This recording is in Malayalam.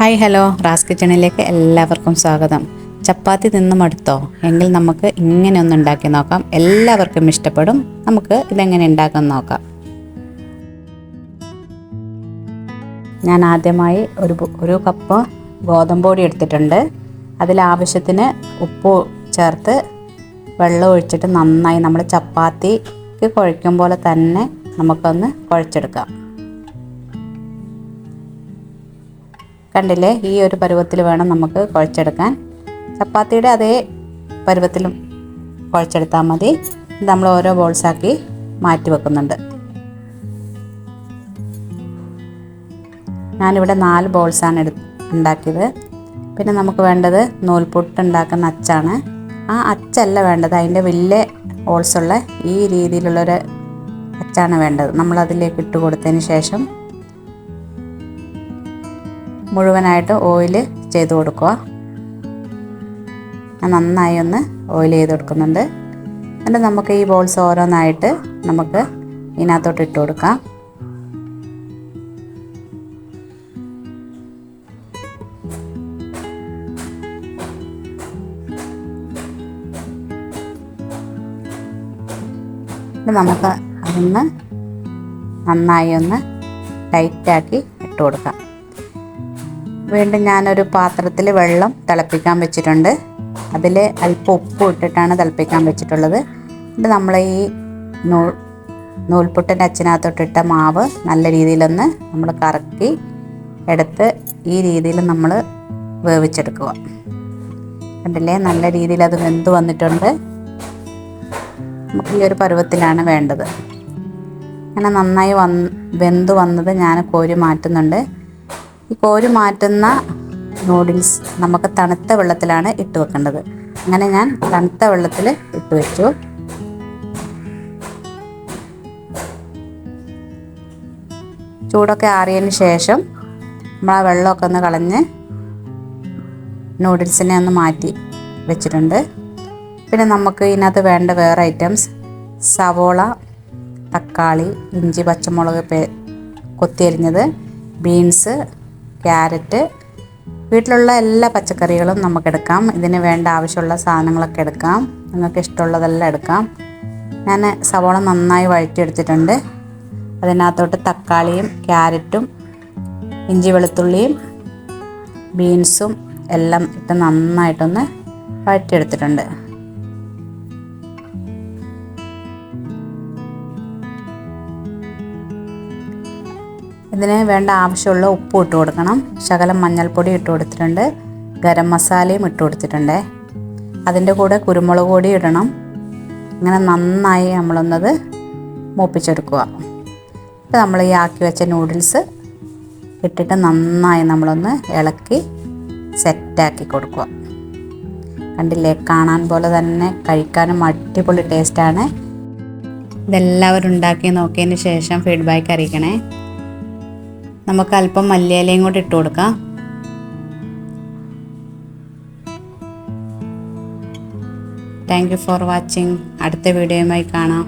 Hi hello. റാസ് കിച്ചണിലേക്ക് എല്ലാവർക്കും സ്വാഗതം. ചപ്പാത്തി നിന്ന് മടുത്തോ എങ്കിൽ നമുക്ക് ഇങ്ങനെ ഒന്ന് ഉണ്ടാക്കി നോക്കാം. എല്ലാവർക്കും ഇഷ്ടപ്പെടും. നമുക്ക് ഇതെങ്ങനെ ഉണ്ടാക്കാൻ നോക്കാം. ഞാൻ ആദ്യമായി ഒരു ഒരു കപ്പ് ഗോതമ്പ് പൊടി എടുത്തിട്ടുണ്ട്. അതിലാവശ്യത്തിന് ഉപ്പ് ചേർത്ത് വെള്ളം ഒഴിച്ചിട്ട് നന്നായി നമ്മൾ ചപ്പാത്തിക്ക് കുഴയ്ക്കും പോലെ തന്നെ നമുക്കൊന്ന് കുഴച്ചെടുക്കാം. കണ്ടില്ലേ? ഈ ഒരു പരുവത്തിൽ വേണം നമുക്ക് കുഴച്ചെടുക്കാൻ. ചപ്പാത്തിയുടെ അതേ പരുവത്തിലും കുഴച്ചെടുത്താൽ മതി. നമ്മൾ ഓരോ ബോൾസാക്കി മാറ്റി വെക്കുന്നുണ്ട്. ഞാനിവിടെ നാല് ബോൾസാണ് എടു ഉണ്ടാക്കിയത്. പിന്നെ നമുക്ക് വേണ്ടത് നൂൽപുട്ട് ഉണ്ടാക്കുന്ന അച്ചാണ്. ആ അച്ചല്ല വേണ്ടത്. അതിന്റെ വലിയ ഹോൾസുള്ള ഈ രീതിയിലുള്ളൊരു അച്ചാണ് വേണ്ടത്. നമ്മളതിലേക്ക് ഇട്ട് കൊടുത്തതിന് ശേഷം മുഴുവനായിട്ട് ഓയിൽ ചെയ്ത് കൊടുക്കുക. നന്നായി ഒന്ന് ഓയിൽ ചെയ്ത് കൊടുക്കുന്നുണ്ട്. എന്നിട്ട് നമുക്ക് ഈ ബോൾസ് ഓരോന്നായിട്ട് നമുക്ക് ഇതിനകത്തോട്ട് ഇട്ട് കൊടുക്കാം. നമുക്ക് അതൊന്ന് നന്നായി ഒന്ന് ടൈറ്റാക്കി ഇട്ട് കൊടുക്കാം. വീണ്ടും ഞാനൊരു പാത്രത്തിൽ വെള്ളം തിളപ്പിക്കാൻ വെച്ചിട്ടുണ്ട്. അതിൽ അല്പം ഉപ്പ് ഇട്ടിട്ടാണ് തിളപ്പിക്കാൻ വെച്ചിട്ടുള്ളത്. എന്നിട്ട് നമ്മൾ ഈ നൂൽ നൂൽപുട്ടിന്റെ അച്ചിനകത്തോട്ടിട്ട മാവ് നല്ല രീതിയിലൊന്ന് നമ്മൾ കറക്കി എടുത്ത് ഈ രീതിയിൽ നമ്മൾ വേവിച്ചെടുക്കുക. കണ്ടില്ലേ? നല്ല രീതിയിൽ അത് വെന്ത് വന്നിട്ടുണ്ട്. നമുക്ക് ഈ ഒരു പരുവത്തിലാണ് വേണ്ടത്. അങ്ങനെ നന്നായി വന്ന് വെന്ത് വന്നത് ഞാൻ കോരി മാറ്റുന്നുണ്ട്. ഈ കോരി മാറ്റുന്ന നൂഡിൽസ് നമുക്ക് തണുത്ത വെള്ളത്തിലാണ് ഇട്ട് വെക്കേണ്ടത്. അങ്ങനെ ഞാൻ തണുത്ത വെള്ളത്തിൽ ഇട്ട് വെച്ചു. ചൂടൊക്കെ ആറിയതിന് ശേഷം നമ്മൾ ആ വെള്ളമൊക്കെ ഒന്ന് കളഞ്ഞ് നൂഡിൽസിനെ ഒന്ന് മാറ്റി വെച്ചിട്ടുണ്ട്. പിന്നെ നമുക്ക് ഇതിനകത്ത് വേണ്ട വേറെ ഐറ്റംസ് സവോള തക്കാളി ഇഞ്ചി പച്ചമുളക് കൊത്തിയരിഞ്ഞത് ബീൻസ് ക്യാരറ്റ് വീട്ടിലുള്ള എല്ലാ പച്ചക്കറികളും നമുക്കെടുക്കാം. ഇതിന് വേണ്ട ആവശ്യമുള്ള സാധനങ്ങളൊക്കെ എടുക്കാം. നിങ്ങൾക്ക് ഇഷ്ടമുള്ളതെല്ലാം എടുക്കാം. ഞാൻ സവോള നന്നായി വഴറ്റിയെടുത്തിട്ടുണ്ട്. അതിനകത്തോട്ട് തക്കാളിയും ക്യാരറ്റും ഇഞ്ചി വെളുത്തുള്ളിയും ബീൻസും എല്ലാം ഇട്ട് നന്നായിട്ടൊന്ന് വഴറ്റിയെടുത്തിട്ടുണ്ട്. ഇതിന് വേണ്ട ആവശ്യമുള്ള ഉപ്പ് ഇട്ട് കൊടുക്കണം. ശകലം മഞ്ഞൾപ്പൊടി ഇട്ട് കൊടുത്തിട്ടുണ്ട്. ഗരം മസാലയും ഇട്ട് കൊടുത്തിട്ടുണ്ട്. അതിന്റെ കൂടെ കുരുമുളക് പൊടി ഇടണം. ഇങ്ങനെ നന്നായി നമ്മളൊന്നത് മൂപ്പിച്ചെടുക്കുക. ഇപ്പോൾ നമ്മൾ ഈ ആക്കി വെച്ച നൂഡിൽസ് ഇട്ടിട്ട് നന്നായി നമ്മളൊന്ന് ഇളക്കി സെറ്റാക്കി കൊടുക്കുക. കണ്ടില്ലേ? കാണാൻ പോലെ തന്നെ കഴിക്കാനും അടിപൊളി ടേസ്റ്റാണ് ഇതെല്ലാവരും ഉണ്ടാക്കി നോക്കിയതിന് ശേഷം ഫീഡ്ബാക്ക് അറിയിക്കണേ. നമുക്ക് അല്പം മല്ലിയിലയും കൂടി ഇട്ട് കൊടുക്കാം. താങ്ക് യു ഫോർ വാച്ചിങ് അടുത്ത വീഡിയോയുമായി കാണാം.